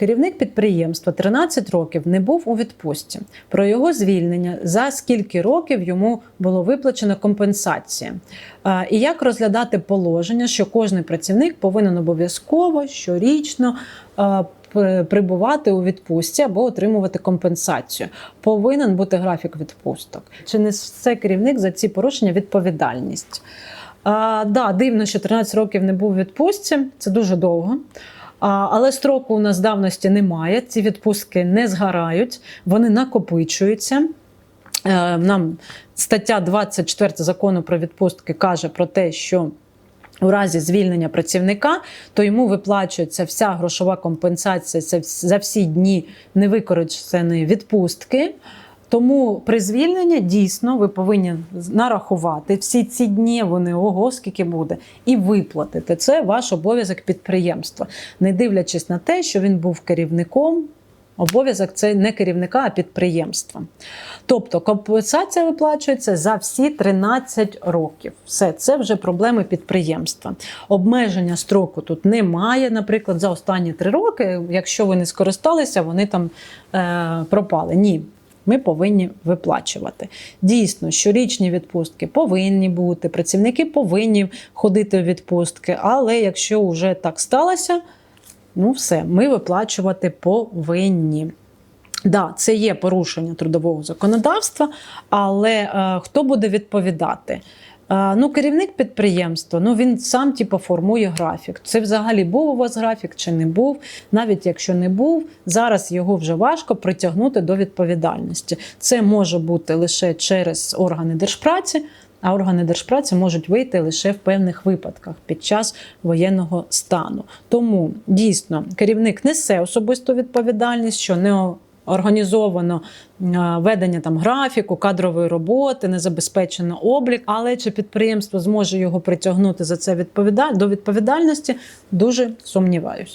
Керівник підприємства 13 років не був у відпустці. Про його звільнення за скільки років йому було виплачено компенсація. І як розглядати положення, що кожен працівник повинен обов'язково щорічно прибувати у відпустці або отримувати компенсацію. Повинен бути графік відпусток. Чи несе керівник за ці порушення відповідальність? А, да, дивно, що 13 років не був у відпустці. Це дуже довго. Але строку у нас давності немає. Ці відпустки не згорають, вони накопичуються. Е, Нам стаття 24 закону про відпустки каже про те, що у разі звільнення працівника, то йому виплачується вся грошова компенсація за всі дні невикористаної відпустки. Тому при звільненні дійсно ви повинні нарахувати всі ці дні, вони ого, скільки буде, і виплатити. Це ваш обов'язок підприємства, не дивлячись на те, що він був керівником. Обов'язок це не керівника, а підприємства. Тобто компенсація виплачується за всі 13 років. Все, це вже проблеми підприємства. Обмеження строку тут немає. Наприклад, за останні 3 роки, якщо ви не скористалися, вони там е, пропали. Ні. Ми повинні виплачувати. Дійсно, щорічні відпустки повинні бути, працівники повинні ходити у відпустки, але якщо вже так сталося, ну все, ми виплачувати повинні. Да, це є порушення трудового законодавства, але е, хто буде відповідати? Ну, керівник підприємства, ну він сам типу, формує графік. Це взагалі був у вас графік чи не був. Навіть якщо не був, зараз його вже важко притягнути до відповідальності. Це може бути лише через органи держпраці. А органи держпраці можуть вийти лише в певних випадках під час воєнного стану. Тому дійсно керівник несе особисту відповідальність, що не організовано е, ведення там графіку, кадрової роботи, не забезпечено облік. Але чи підприємство зможе його притягнути за це відповіда- до відповідальності? Дуже сумніваюсь.